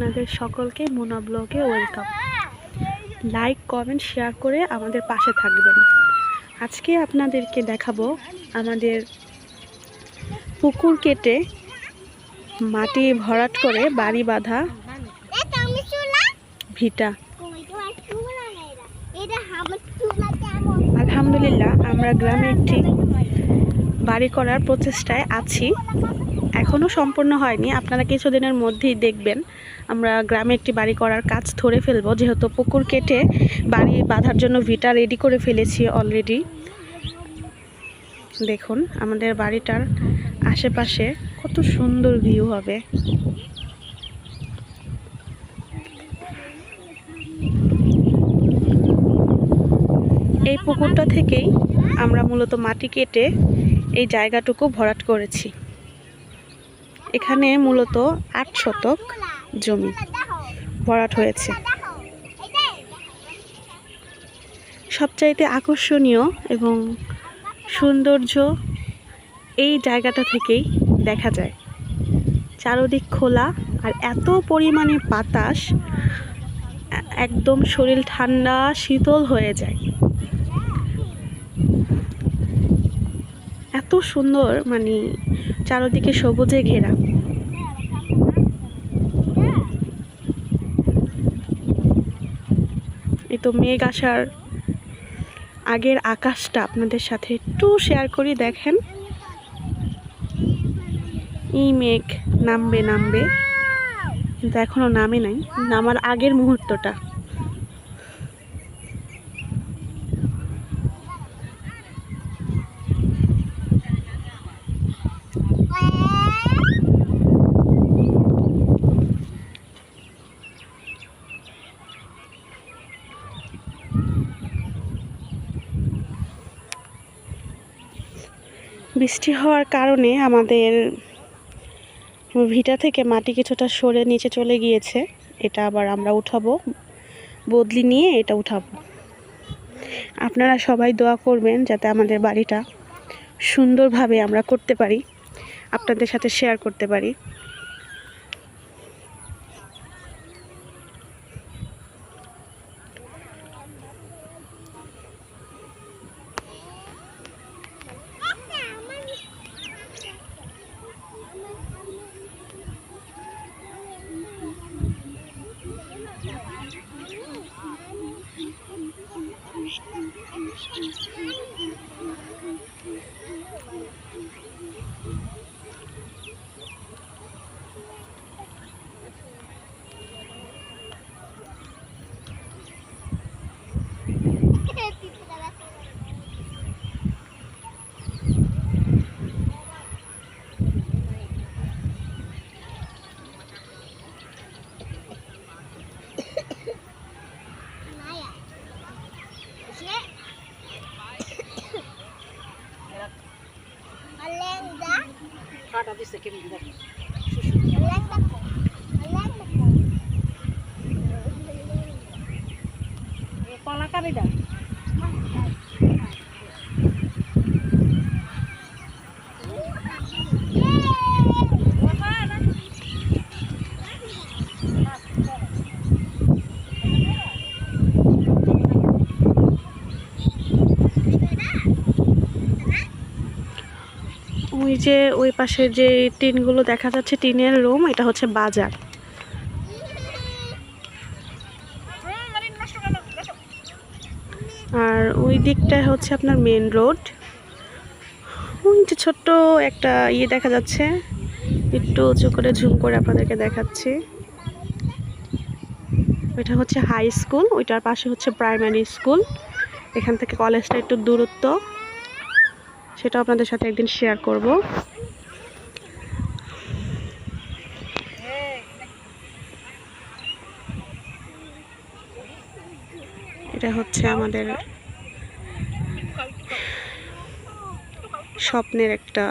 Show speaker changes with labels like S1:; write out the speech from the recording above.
S1: আপনাদের সকলকে মোনা ব্লগে ওয়েলকাম। লাইক কমেন্ট শেয়ার করে আমাদের পাশে থাকবেন। আজকে আপনাদেরকে দেখাবো আমাদের পুকুর কেটে মাটি ভরাট করে বাড়ি বাঁধা ভিটা। আলহামদুলিল্লাহ, আমরা গ্রামে একটি বাড়ি করার প্রচেষ্টায় আছি। এখনও সম্পূর্ণ হয়নি, আপনারা কিছুদিনের মধ্যেই দেখবেন। আমরা গ্রামে একটি বাড়ি করার কাজ ধরে ফেলব। যেহেতু পুকুর কেটে বাড়ি বাঁধার জন্য ভিটা রেডি করে ফেলেছি অলরেডি দেখুন, আমাদের বাড়িটার আশেপাশে কত সুন্দর ভিউ হবে। এই পুকুরটা থেকেই আমরা মূলত মাটি কেটে এই জায়গাটুকু ভরাট করেছি। এখানে মূলত আট শতক জমি ভরাট হয়েছে। সবচাইতে আকর্ষণীয় এবং সৌন্দর্য এই জায়গাটা থেকেই দেখা যায়। চারদিক খোলা আর এত পরিমাণে বাতাস, একদম শরীর ঠান্ডা, শীতল হয়ে যায়। এত সুন্দর মানে চারদিকে সবুজে ঘেরা। তো মেঘ আসার আগের আকাশটা আপনাদের সাথে একটু শেয়ার করি, দেখেন। এই মেঘ নামবে নামবে। কিন্তু এখনও নামে নাই, নামার আগের মুহূর্তটা। বৃষ্টি হওয়ার কারণে আমাদের ভিটা থেকে মাটি কিছুটা সরে নিচে চলে গিয়েছে। এটা আবার আমরা উঠাবো। বদলি নিয়ে এটা উঠাবো। আপনারা সবাই দোয়া করবেন যাতে আমাদের বাড়িটা সুন্দরভাবে আমরা করতে পারি। আপনাদের সাথে শেয়ার করতে পারি।
S2: This second
S1: ওই যে, ওই পাশে যে টিনগুলো দেখা যাচ্ছে, টিনের রুম, এটা হচ্ছে বাজার। আর ওই দিকটায় হচ্ছে আপনার মেন রোড। ওই যে ছোট্ট একটা ইয়ে দেখা যাচ্ছে। একটু উঁচু করে ঝুম করে আপনাদেরকে দেখাচ্ছি। ওইটা হচ্ছে হাই স্কুল, ওইটার পাশে হচ্ছে প্রাইমারি স্কুল। এখান থেকে কলেজটা একটু দূরত্ব। সেটা আপনাদের সাথে একদিন শেয়ার করব। এটা হচ্ছে আমাদের স্বপ্নের একটা